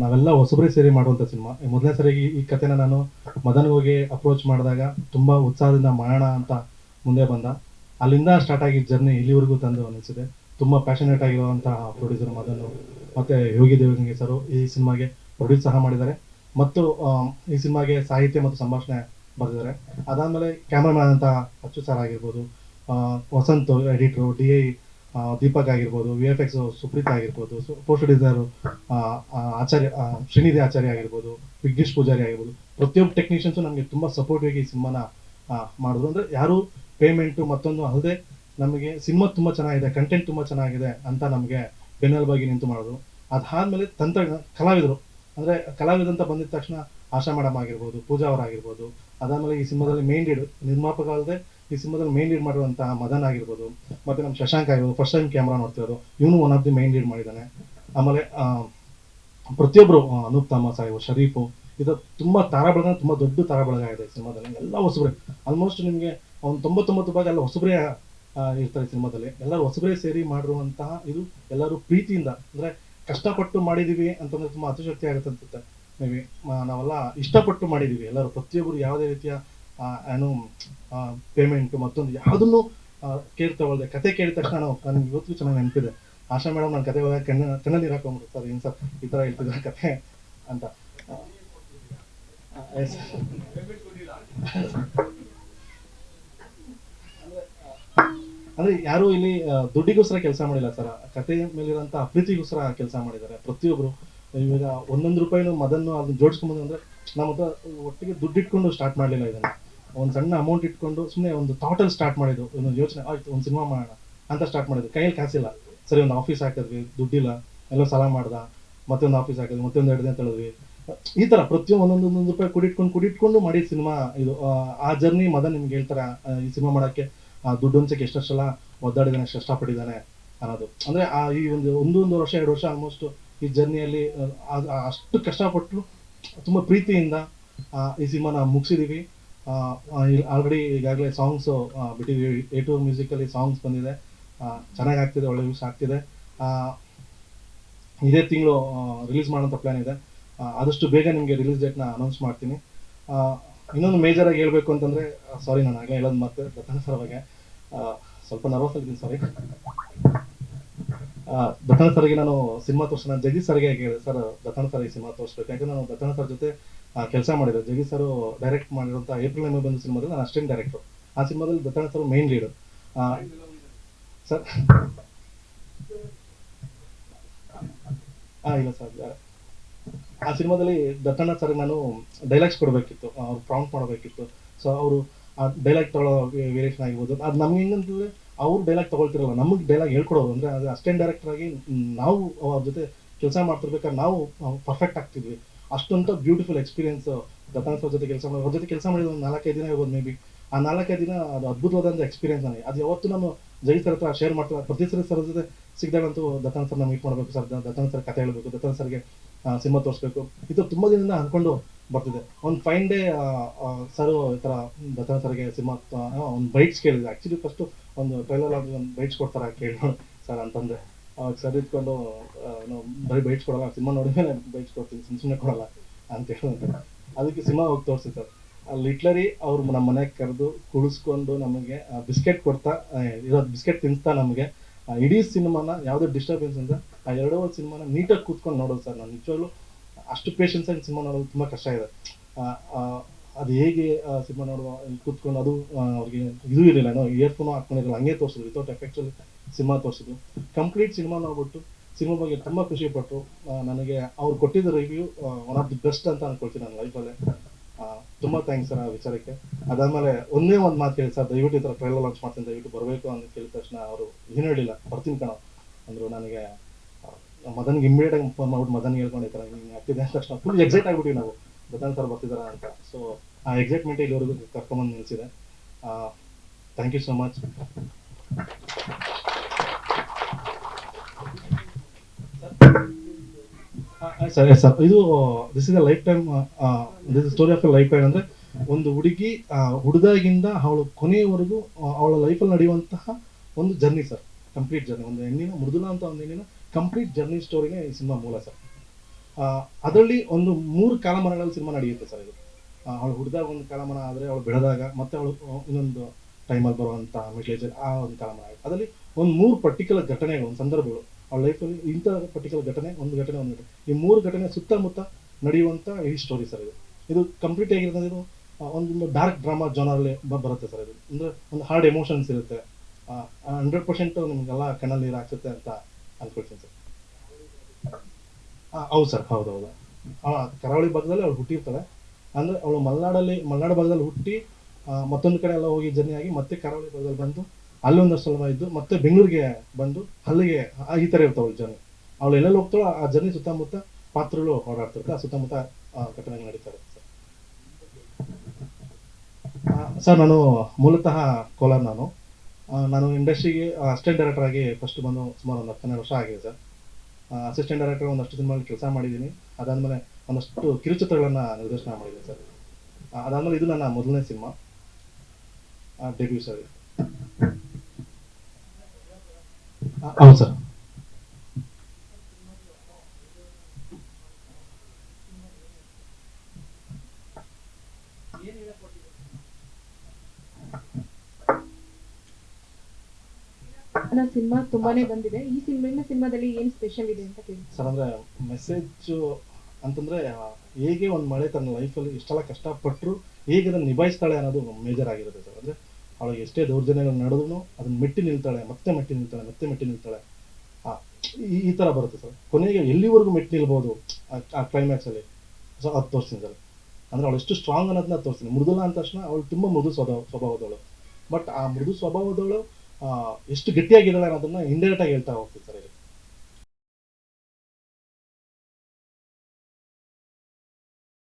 ನಾವೆಲ್ಲ ಹೊಸಬರೇ ಸೇರಿ ಮಾಡುವಂಥ ಸಿನಿಮಾ. ಮೊದಲನೇ ಸರಿ ಈ ಕಥೆನ ನಾನು ಮದನ್ ಹೋಗಿ ಅಪ್ರೋಚ್ ಮಾಡಿದಾಗ ತುಂಬ ಉತ್ಸಾಹದಿಂದ ಮಾಡೋಣ ಅಂತ ಮುಂದೆ ಬಂದ. ಅಲ್ಲಿಂದ ಸ್ಟಾರ್ಟ್ ಆಗಿದ್ದ ಜರ್ನಿ ಇಲ್ಲಿವರೆಗೂ ತಂದು ಅನಿಸಿದೆ ತುಂಬ ಪ್ಯಾಷನೇಟ್ ಆಗಿರುವಂತಹ ಪ್ರೊಡ್ಯೂಸರ್ ಮದನು ಮತ್ತೆ ಯೋಗಿ ದೇವಗಂಗೆ ಸರು ಈ ಸಿನಿಮಾಗೆ ಪ್ರೊಡ್ಯೂಸ್ ಸಹ ಮಾಡಿದ್ದಾರೆ. ಮತ್ತು ಈ ಸಿನಿಮಾಗೆ ಸಾಹಿತ್ಯ ಮತ್ತು ಸಂಭಾಷಣೆ ಬರೆದಿದ್ದಾರೆ. ಅದಾದಮೇಲೆ ಕ್ಯಾಮ್ರಾಮ್ಯಾನ್ ಅಂತ ಅಚ್ಚು ಸರ್ ಆಗಿರ್ಬೋದು ವಸಂತ್ ಎಡಿಟ್ರು ಡಿ ಐ ದೀಪಕ್ ಆಗಿರ್ಬೋದು ವಿ ಎಫ್ ಎಕ್ಸ್ ಸುಪ್ರೀತ್ ಆಗಿರ್ಬೋದು ಪೋಸ್ಟ್ ಡಿಸೈನರ್ ಆಚಾರ್ಯ ಶ್ರೀನಿಧಿ ಆಚಾರ್ಯ ಆಗಿರ್ಬೋದು, ವಿಘ್ನೇಶ್ ಪೂಜಾರಿ ಆಗಿರ್ಬೋದು ಪ್ರತಿಯೊಬ್ಬ ಟೆಕ್ನಿಷಿಯನ್ಸು ನಮಗೆ ತುಂಬಾ ಸಪೋರ್ಟಿವ್ ಆಗಿ ಈ ಸಿನಿಮಾನ ಮಾಡಿದ್ರು ಅಂದ್ರೆ ಯಾರು ಪೇಮೆಂಟು ಮತ್ತೊಂದು ಅಲ್ಲದೆ ನಮಗೆ ಸಿನಿಮಾ ತುಂಬಾ ಚೆನ್ನಾಗಿದೆ ಕಂಟೆಂಟ್ ತುಂಬಾ ಚೆನ್ನಾಗಿದೆ ಅಂತ ನಮಗೆ ಬೆನ್ನೆಲುಬಾಗಿ ನಿಂತು ಮಾಡಿದ್ರು ಅದಾದಮೇಲೆ ತಂತ್ರ ಕಲಾವಿದರು. ಅಂದ್ರೆ ಕಲಾವಿದಂತ ಬಂದಿದ ತಕ್ಷಣ ಆಶಾ ಮೇಡಮ್ ಆಗಿರ್ಬೋದು, ಪೂಜಾ ಅವರಾಗಿರ್ಬೋದು, ಅದಾದಮೇಲೆ ಈ ಸಿನಿಮಾದಲ್ಲಿ ಮೇನ್ ಲೀಡ್ ನಿರ್ಮಾಪಕ ಅಲ್ಲದೆ ಈ ಸಿನಿಮಾದಲ್ಲಿ ಮೇನ್ ಲೀಡ್ ಮಾಡಿರುವಂತಹ ಮದನ್ ಆಗಿರ್ಬೋದು, ಮತ್ತೆ ನಮ್ಮ ಶಶಾಂಕ್ ಆಗಿರ್ಬೋದು ಫಸ್ಟ್ ಟೈಮ್ ಕ್ಯಾಮ್ರಾ ನೋಡ್ತಿರೋದು ಇವನು one of the main lead ಮಾಡಿದ್ದಾನೆ. ಆಮೇಲೆ ಪ್ರತಿಯೊಬ್ಬರು ಅನೂಪ್ ತಾಮ ಸಾಹೇಬ್, ಶರೀಫು ಇದು ತುಂಬಾ ತಾರಾ ಬಳಗ, ತುಂಬಾ ದೊಡ್ಡ ತಾರಾ ಬಳಗ ಇದೆ ಸಿನಿಮಾದಲ್ಲಿ. ಎಲ್ಲ ಹೊಸಬ್ರೆ. ಆಲ್ಮೋಸ್ಟ್ ನಿಮಗೆ ಒಂದು ತೊಂಬತ್ತೊಂಬತ್ತು ಭಾಗ ಎಲ್ಲ ಹೊಸಬ್ರೆ ಇರ್ತಾರೆ ಸಿನಿಮಾದಲ್ಲಿ. ಎಲ್ಲರೂ ಹೊಸಬ್ರೆ ಸೇರಿ ಮಾಡಿರುವಂತಹ ಇದು ಎಲ್ಲರೂ ಪ್ರೀತಿಯಿಂದ, ಅಂದ್ರೆ ಕಷ್ಟಪಟ್ಟು ಮಾಡಿದೀವಿ ಅಂತಂದ್ರೆ ತುಂಬಾ ಅತಿಶಕ್ತಿ ಆಗುತ್ತೆ ಅನ್ಸುತ್ತೆ. ಮೇ ಬಿ ನಾವೆಲ್ಲ ಇಷ್ಟಪಟ್ಟು ಮಾಡಿದೀವಿ ಎಲ್ಲರೂ. ಪ್ರತಿಯೊಬ್ಬರು ಯಾವುದೇ ರೀತಿಯ ಏನು ಪೇಮೆಂಟ್ ಮತ್ತೊಂದು ಯಾವುದನ್ನು ಕೇರ್ ತಗೊಳ್ದೆ ಕತೆ ಕೇಳಿದ ತಕ್ಷಣ ನಾವು ನನಗೆ ಇವತ್ತಿಗೂ ಚೆನ್ನಾಗಿ ನೆನಪಿದೆ. ಆಶಾ ಮೇಡಮ್ ನನ್ನ ಕತೆ ಹೋದಾಗ ಕಣ್ಣ ಕಣ್ಣಲ್ಲಿ ಹಾಕೊಂಡ್ಬಿಡು ಸರ್ ಏನು ಸರ್ ಈ ಥರ ಹೇಳ್ತಿದ್ರೆ ಕತೆ ಅಂತ. ಆ, ಆ, ಅಂದ್ರೆ ಯಾರು ಇಲ್ಲಿ ದುಡ್ಡಿಗೋಸ್ಕರ ಕೆಲಸ ಮಾಡಿಲ್ಲ ಸರ್. ಕತೆ ಮೇಲಿರೋಂಥ ಅಪ್ರೀತಿಗೋಸ್ಕರ ಕೆಲಸ ಮಾಡಿದ್ದಾರೆ. ಪ್ರತಿಯೊಬ್ಬರು ಇವಾಗ ಒಂದೊಂದು ರೂಪಾಯಿನೂ ಮದನ್ನು ಅದನ್ನ ಜೋಡಿಸ್ಕೊಂಬಂದು ಅಂದ್ರೆ ನಮ್ಮ ಹತ್ರ ಒಟ್ಟಿಗೆ ದುಡ್ಡು ಇಟ್ಕೊಂಡು ಸ್ಟಾರ್ಟ್ ಮಾಡಲಿಲ್ಲ ಇದನ್ನ. ಒಂದು ಸಣ್ಣ ಅಮೌಂಟ್ ಇಟ್ಕೊಂಡು ಸುಮ್ಮನೆ ಒಂದು ಥಾಟಲ್ಲಿ ಸ್ಟಾರ್ಟ್ ಮಾಡಿದ್ದು. ಒಂದು ಯೋಚನೆ ಆಯ್ತು ಒಂದು ಸಿನಿಮಾ ಮಾಡೋಣ. ಅಂತ ಸ್ಟಾರ್ಟ್ ಮಾಡಿದ್ರು ಕೈಯಲ್ಲಿ ಕಾಸಿಲ್ಲ ಸರಿ ಒಂದು ಆಫೀಸ್ ಹಾಕಿದ್ವಿ ದುಡ್ಡಿಲ್ಲ. ಎಲ್ಲೋ ಸಾಲ ಮಾಡ್ದ. ಮತ್ತೊಂದು ಆಫೀಸ್ ಹಾಕಿದ್ವಿ ಮತ್ತೊಂದು ಎರಡು ದಿನ ತಳೆದ್ವಿ ಈ ತರ ಪ್ರತಿಯೊಂದು ಒಂದೊಂದು ಒಂದೊಂದು ರೂಪಾಯಿ ಕುಡಿಟ್ಕೊಂಡು ಕುಡಿಟ್ಕೊಂಡು ಮಾಡಿದ ಸಿನಿಮಾ ಇದು. ಆ, ಜರ್ನಿ ಮದನ್ ನಿಮ್ಗೆ ಹೇಳ್ತಾರೆ? ಈ ಸಿನಿಮಾ ಮಾಡಕ್ಕೆ ಆ ದುಡ್ಡು ಹಂಚಕ್ಕೆ ಎಷ್ಟೆಷ್ಟು ಸಲ ಒದ್ದಾಡಿದಾನೆ ಕಷ್ಟಪಟ್ಟಿದ್ದಾನೆ ಅನ್ನೋದು. ಅಂದ್ರೆ ಆ ಈ ಒಂದು ಒಂದು ಒಂದು ವರ್ಷ ಎರಡು ವರ್ಷ ಆಲ್ಮೋಸ್ಟ್ ಈ ಜರ್ನಿಯಲ್ಲಿ ಅಷ್ಟು ಕಷ್ಟಪಟ್ಟು ತುಂಬಾ ಪ್ರೀತಿಯಿಂದ ಈ ಸಿನಿಮಾನ ಮುಗಿಸಿದೀವಿ. ಆಲ್ರೆಡಿ ಈಗಾಗಲೇ ಸಾಂಗ್ಸ್ ಬಿಟ್ಟಿದ್ದೀವಿ ಎ ಟು ಮ್ಯೂಸಿಕಲ್ಲಿ ಸಾಂಗ್ಸ್ ಬಂದಿದೆ. ಚೆನ್ನಾಗಿ ಆಗ್ತಿದೆ ಒಳ್ಳೆ ವ್ಯೂಸ್ ಆಗ್ತಿದೆ. ಇದೇ ತಿಂಗಳು ರಿಲೀಸ್ ಮಾಡೋಂಥ ಪ್ಲಾನ್ ಇದೆ. ಆದಷ್ಟು ಬೇಗ ನಿಮಗೆ ರಿಲೀಸ್ ಡೇಟ್ನ ಅನೌನ್ಸ್ ಮಾಡ್ತೀನಿ. ಇನ್ನೊಂದು ಮೇಜರ್ ಆಗಿ ಹೇಳ್ಬೇಕು ಅಂತಂದ್ರೆ ಸಾರಿ ನಾನು ಆಗಲೇ ಹೇಳೋದು ಮತ್ತೆ ದತ್ತನ ಸರ್ ಬಗ್ಗೆ ಸ್ವಲ್ಪ ನರ್ವಸ್ ಆಗಿದ್ದೀನಿ ಸಾರಿ ದತ್ತನ ಸರ್ಗೆ ನಾನು ಸಿನಿಮಾ ತೋರಿಸೋಣ. ಜಗದೀಶ್ ಸರ್ಗೆ ಸರ್ ದತ್ತನ ಸರ್ ಈ ಸಿನಿಮಾ ತೋರಿಸ್ಬೇಕು. ಯಾಕಂದ್ರೆ ನಾನು ದತ್ತನ ಸರ್ ಜೊತೆ ಕೆಲಸ ಮಾಡಿದ್ರು ಜಗಿ ಸರ್ ಡೈರೆಕ್ಟ್ ಮಾಡಿರುವಂಥ ಏಪ್ರಿಲ್ ಮೇ ಬಂದ ಸಿನಿಮಾದಲ್ಲಿ ನಾನು ಅಷ್ಟೇನು ಡೈರೆಕ್ಟರ್ ಆ ಸಿನಿಮಾದಲ್ಲಿ Dattanna sir main lead sir. ಆ, ಇಲ್ಲ ಸರ್ ಆ ಸಿನಿಮಾದಲ್ಲಿ ದತ್ತಣ್ಣ ಸರ್ ನಾನು ಡೈಲಾಗ್ಸ್ ಕೊಡಬೇಕಿತ್ತು. ಅವ್ರು ಪ್ರಾಂಪ್ಟ್ ಮಾಡಬೇಕಿತ್ತು. ಸೊ ಅವರು ಆ ಡೈಲಾಗ್ ತಗೊಳ್ಳೋ ವೇರಿಯೇಷನ್ ಆಗಿರ್ಬೋದು. ಅದು ನಮ್ಗೆ ಹೆಂಗಂತಂದ್ರೆ ಅವ್ರು ಡೈಲಾಗ್ ತಗೊಳ್ತಿರಲ್ಲ, ನಮಗೆ ಡೈಲಾಗ್ ಹೇಳ್ಕೊಡೋದು ಅಂದ್ರೆ ಅದು ಅಸಿಸ್ಟೆಂಟ್ ಡೈರೆಕ್ಟರ್ ಆಗಿ ನಾವು ಅವ್ರ ಜೊತೆ ಕೆಲಸ ಮಾಡ್ತಿರ್ಬೇಕಾದ್ರೆ ನಾವು ಪರ್ಫೆಕ್ಟ್ ಆಗ್ತಿದ್ವಿ. ಅಷ್ಟೊಂದು ಬ್ಯೂಟಿಫುಲ್ ಎಕ್ಸ್ಪೀರಿಯನ್ಸ್ ದತ್ತಾಂಶ ಸರ್ ಜೊತೆ ಕೆಲಸ ಮಾಡಿ ಅವ್ರ ಜೊತೆ ಕೆಲಸ ಮಾಡಿದ ಒಂದು ನಾಲ್ಕೈದು ದಿನ ಇರ್ಬೋದು ಮೇ ಬಿ ಆ ನಾಲ್ಕೈದು ದಿನ ಅದು ಅದ್ಭುತವಾದಂತ ಎಕ್ಸ್ಪೀರಿಯನ್ಸ್ ನನಗೆ. ಅದು ಯಾವತ್ತು ನಾನು ಜೈ ಸರ್ ಹತ್ರ ಶೇರ್ ಮಾಡ್ತೀವಿ ಪ್ರತಿ ಸರಿ ಸರ್ ಜೊತೆ ಸಿಗ್ದಾಗಂತೂ ದತ್ತಾಂಶ ಸರ್ ಮೀಟ್ ಮಾಡಬೇಕು ಸರ್. ದತ್ತಾಂಶ ಸರ್ ಕತೆ ಹೇಳಬೇಕು, ದತ್ತಾಂಶ ಸರ್ಗೆ ಸಿನಿಮಾ ತೋರಿಸ್ಬೇಕು. ಇದು ತುಂಬಾ ದಿನದಿಂದ ಅನ್ಕೊಂಡು ಬರ್ತಿದೆ. ಒಂದು ಫೈನ್ ಡೇ ಸರ್ ಈ ಥರ ದತ್ತಾನ್ ಸರ್ಗೆ ಸಿನಿಮಾ ಒಂದು ಬೈಕ್ಸ್ ಕೇಳಿದೆ. ಆ್ಯಕ್ಚುಲಿ ಫಸ್ಟು ಒಂದು ಟ್ರೈಲರ್ ಒಂದು ಬೈಕ್ಸ್ ಕೊಡ್ತಾರೆ ಕೇಳಿ ಸರ್ ಅಂತಂದ್ರೆ. ಸರ್ ಇಟ್ಕೊಂಡು ನಾವು ಬರೀ ಬೈಟ್ಸ್ ಕೊಡಲ್ಲ, ಸಿನಿಮಾ ನೋಡಿದ್ಮೇಲೆ ಬೈಟ್ಸ್ ಕೊಡ್ತೀನಿ ಸುಮ್ಮನೆ ಸುಮ್ಮನೆ ಕೊಡಲ್ಲ ಅಂತ ಹೇಳಿ ಅದಕ್ಕೆ ಸಿನಿಮಾ ಹೋಗಿ ತೋರಿಸಿ ಸರ್. ಲಿಟ್ಲರಿ ಅವ್ರು ನಮ್ಮ ಮನೆಗೆ ಕರೆದು ಕುಳಿಸ್ಕೊಂಡು ನಮಗೆ ಬಿಸ್ಕೆಟ್ ಕೊಡ್ತಾ ಇರೋ ಬಿಸ್ಕೆಟ್ ತಿಂತಾ ನಮಗೆ ಇಡೀ ಸಿನಿಮಾನ ಯಾವುದೇ ಡಿಸ್ಟರ್ಬೆನ್ಸ್ ಅಂತ ಆ ಎರಡೂ ಸಿನಿಮಾನ ನೀಟಾಗಿ ಕೂತ್ಕೊಂಡು ನೋಡೋದು ಸರ್ ನಾನು. ನಿಜವಾಗ್ಲೂ ಅಷ್ಟು ಪೇಷನ್ಸ್ ಆಗಿ ಸಿನಿಮಾ ನೋಡೋದು ತುಂಬ ಕಷ್ಟ ಇದೆ. ಅದು ಹೇಗೆ ಸಿನಿಮಾ ನೋಡುವ ಕೂತ್ಕೊಂಡು ಅದು ಅವ್ರಿಗೆ ಇದು ಇರಲಿಲ್ಲ ನಾವು ಇಯರ್ಫೋನು ಹಾಕೊಂಡಿರಲ್ಲ ಹಂಗೆ ತೋರಿಸಿದ್ರು ವಿತೌಟ್ ಎಫೆಕ್ಟಲ್ಲಿ ಸಿನಿಮಾ ತೋರಿಸಿದ್ರು ಕಂಪ್ಲೀಟ್ ಸಿನಿಮಾ ನೋಡ್ಬಿಟ್ಟು ಸಿನಿಮಾ ಬಗ್ಗೆ ತುಂಬ ಖುಷಿ ಪಟ್ಟರು ನನಗೆ ಅವ್ರು ಕೊಟ್ಟಿದ್ದ review one of the best ಅಂತ ಅನ್ಕೊಳ್ತೀನಿ ನನ್ನ ಲೈಫಲ್ಲೇ ತುಂಬ ಥ್ಯಾಂಕ್ಸ್ ಸರ್ ಆ ವಿಚಾರಕ್ಕೆ. ಅದಾದಮೇಲೆ ಒಂದೇ ಒಂದು ಮಾತು ಹೇಳಿ ಸರ್, ದಯವಿಟ್ಟು ಈ ಥರ ಟ್ರೈಲರ್ ಲಾಂಚ್ ಮಾಡ್ತೀನಿ, ದಯವಿಟ್ಟು ಬರಬೇಕು ಅಂತ ಕೇಳಿದ ತಕ್ಷಣ ಅವರು ಏನು ಹೇಳಿಲ್ಲ. ಬರ್ತೀನಿ ಕಣ. ಅಂದರು ನನಗೆ ಮದನ್ಗೆ ಇಮಿಡಿಯೇಟ್ ಆಗಿ ಫೋನ್ ಮಾಡ್ಬಿಟ್ಟು ಮದನ್ ಹೇಳ್ಕೊಂಡು ಈ ಥರ ಹಿಂಗೆ ತಕ್ಷಣ ಫುಲ್ ಎಕ್ಸೈಟ್ ಆಗ್ಬಿಟ್ಟಿವಿ ನಾವು. ಮದನ್ ಸರ್ ಬರ್ತಿದಾರ ಅಂತ. ಸೊ ಆ ಎಕ್ಸೈಟ್ಮೆಂಟ್ ಇಲ್ಲಿವರೆಗೂ ಕರ್ಕೊಂಬಂದು ನಿಲ್ಸಿದೆ. ಥ್ಯಾಂಕ್ ಯು ಸೊ ಮಚ್ ಸರಿ, ಸರ್. ಇದು this is a lifetime this story of lifetime ಅಂದ್ರೆ ಒಂದು ಹುಡುಗಿ ಹುಡುಗಾಗಿಂದ ಅವಳು ಕೊನೆಯವರೆಗೂ ಅವಳ ಅವಳ ಅಲ್ಲಿ ನಡೆಯುವಂತಹ ಒಂದು ಜರ್ನಿ ಸರ್ ಕಂಪ್ಲೀಟ್ ಜರ್ನಿ ಒಂದು ಹೆಣ್ಣಿನ, ಮೃದುಲ ಅಂತ ಒಂದು ಹೆಣ್ಣಿನ ಕಂಪ್ಲೀಟ್ ಜರ್ನಿ ಸ್ಟೋರಿನೇ ಈ ಸಿನಿಮಾ ಮೂಲ ಸರ್ ಅದರಲ್ಲಿ ಒಂದು ಮೂರು ಕಾಲಮಾನಗಳಲ್ಲಿ ಸಿನಿಮಾ ನಡೆಯುತ್ತೆ ಸರ್ ಇದು. ಅವಳು ಹುಡ್ದಾಗ ಒಂದು ಕಾಲಮಾನ ಆದರೆ ಅವಳು ಬೆಳೆದಾಗ ಮತ್ತೆ ಅವಳು ಇನ್ನೊಂದು ಟೈಮಲ್ಲಿ ಬರುವಂತಹ ಮಿಡ್ಲೇಜ್ ಆ ಒಂದು ಕಾಲಮಾನ ಅದರಲ್ಲಿ ಒಂದು ಮೂರು ಪರ್ಟಿಕ್ಯುಲರ್ ಘಟನೆಗಳು, ಒಂದು ಸಂದರ್ಭಗಳು. ಅವಳ ಲೈಫಲ್ಲಿ ಇಂಥ ಪರ್ಟಿಕ್ಯುಲರ್ ಘಟನೆ, ಒಂದು ಘಟನೆ ಒಂದು ಘಟನೆ. ಈ ಮೂರು ಘಟನೆ ಸುತ್ತಮುತ್ತ ನಡೆಯುವಂಥ ಈ ಸ್ಟೋರಿ ಸರ್ ಇದು. ಇದು ಕಂಪ್ಲೀಟ್ ಆಗಿರೋದು ಇದು ಒಂದು ಡಾರ್ಕ್ ಡ್ರಾಮಾ ಜಾನರಲ್ಲಿ ಬರುತ್ತೆ ಸರ್ ಇದು. ಅಂದರೆ ಒಂದು ಹಾರ್ಡ್ ಎಮೋಷನ್ಸ್ ಇರುತ್ತೆ. ಹಂಡ್ರೆಡ್ ಪರ್ಸೆಂಟ್ ನಿಮಗೆಲ್ಲ ಕಣ್ಣಲ್ಲಿ ನೀರು ಹಾಕ್ಸುತ್ತೆ ಅಂತ ಅನ್ಕೊಳ್ತೀನಿ ಸರ್. ಹೌದು ಸರ್, ಹೌದು ಹೌದು. ಕರಾವಳಿ ಭಾಗದಲ್ಲಿ ಅವಳು ಹುಟ್ಟಿರ್ತಾಳೆ. ಅಂದರೆ ಅವಳು ಮಲೆನಾಡಲ್ಲಿ, ಮಲೆನಾಡು ಭಾಗದಲ್ಲಿ ಹುಟ್ಟಿ ಮತ್ತೊಂದು ಕಡೆ ಎಲ್ಲ ಹೋಗಿ ಜರ್ನಿ ಆಗಿ ಮತ್ತೆ ಕರಾವಳಿ ಭಾಗದಲ್ಲಿ ಬಂದು ಅಲ್ಲಿ ಒಂದಷ್ಟು ಸಲ ಇದ್ದು ಮತ್ತೆ ಬೆಂಗಳೂರಿಗೆ ಬಂದು ಅಲ್ಲಿಗೆ ಈ ಥರ ಇರ್ತಾವೆ ಅವಳು ಜರ್ನಿ ಅವಳು ಎಲ್ಲೆಲ್ಲಿ ಹೋಗ್ತಾಳೋ ಆ ಜರ್ನಿ ಸುತ್ತಮುತ್ತ ಪಾತ್ರಗಳು ಓಡಾಡ್ತಿರ್ತಾರೆ ಆ ಸುತ್ತಮುತ್ತ ಘಟನೆಗಳು ನಡೀತಾ ಇರುತ್ತೆ ಸರ್. ನಾನು ಮೂಲತಃ ಕೋಲಾರ ನಾನು. ನಾನು ಇಂಡಸ್ಟ್ರಿಗೆ ಅಸಿಸ್ಟೆಂಟ್ ಡೈರೆಕ್ಟರ್ ಆಗಿ ಫಸ್ಟ್ ಬಂದು ಸುಮಾರು ಒಂದು ಹತ್ತನೇ ವರ್ಷ ಆಗಿದೆ ಸರ್. ಅಸಿಸ್ಟೆಂಟ್ ಡೈರೆಕ್ಟರ್ ಒಂದಷ್ಟು ದಿನಗಳಲ್ಲಿ ಕೆಲಸ ಮಾಡಿದ್ದೀನಿ. ಅದಾದಮೇಲೆ ಒಂದಷ್ಟು ಕಿರುಚಿತ್ರಗಳನ್ನು ನಿರ್ದೇಶನ ಮಾಡಿದ್ದೀನಿ ಸರ್. ಅದಾದಮೇಲೆ ಇದು ನನ್ನ ಮೊದಲನೇ ಸಿನಿಮಾ. ಡೆಬ್ಯೂ ಸರ್ ಹೌದು. ಸರ್ ಸಿನಿಮಾ ತುಂಬಾನೇ ಬಂದಿದೆ. ಈ ಸಿನಿಮಾ ಸಿನಿಮಾದಲ್ಲಿ ಏನ್ ಸ್ಪೆಷಲ್ ಇದೆ ಅಂತ ಕೇಳಿ. ಸರ್ ಅಂದ್ರೆ ಮೆಸೇಜ್ ಅಂತಂದ್ರೆ ಹೇಗೆ ಒಂದು ಮಳೆ ತನ್ನ ಲೈಫಲ್ಲಿ ಇಷ್ಟೆಲ್ಲ ಕಷ್ಟಪಟ್ಟರು ಹೇಗೆ ಅದನ್ನು ನಿಭಾಯಿಸ್ತಾಳೆ ಅನ್ನೋದು ಮೇಜರ್ ಆಗಿರುತ್ತೆ ಸರ್. ಅಂದರೆ ಅವಳಿಗೆ ಎಷ್ಟೇ ದೌರ್ಜನ್ಯಗಳು ನಡೆದ್ರು ಅದನ್ನ ಮೆಟ್ಟಿ ನಿಲ್ತಾಳೆ ಮತ್ತೆ ಮೆಟ್ಟಿ ನಿಲ್ತಾಳೆ ಮತ್ತೆ ಮೆಟ್ಟಿ ನಿಲ್ತಾಳೆ. ಆ, ಈ ತರ ಬರುತ್ತೆ ಸರ್. ಕೊನೆಗೆ ಎಲ್ಲಿವರೆಗೂ ಮೆಟ್ಟಿ ನಿಲ್ಬೋದು ಆ- ಕ್ಲೈಮ್ಯಾಕ್ಸ್ ಅಲ್ಲಿ? ಸೊ ಅದು ತೋರಿಸ್ತೀನಿ ಸರ್. ಅಂದ್ರೆ ಅವಳು ಎಷ್ಟು ಸ್ಟ್ರಾಂಗ್ ಅನ್ನೋದನ್ನ ತೋರಿಸ್ತೀನಿ. ಮೃದುಲ ಅಂದ ತಕ್ಷಣ ಅವಳು ತುಂಬ ಮೃದು ಸ್ವಭಾವ ಸ್ವಭಾವದವಳು. ಬಟ್ ಆ ಮೃದು ಸ್ವಭಾವದವಳು ಎಷ್ಟು ಗಟ್ಟಿಯಾಗಿದ್ದಾಳೆ ಅನ್ನೋದನ್ನ ಇಂಡೈರೆಕ್ಟ್ ಆಗಿ ಹೇಳ್ತಾ ಇಲ್ಲಿ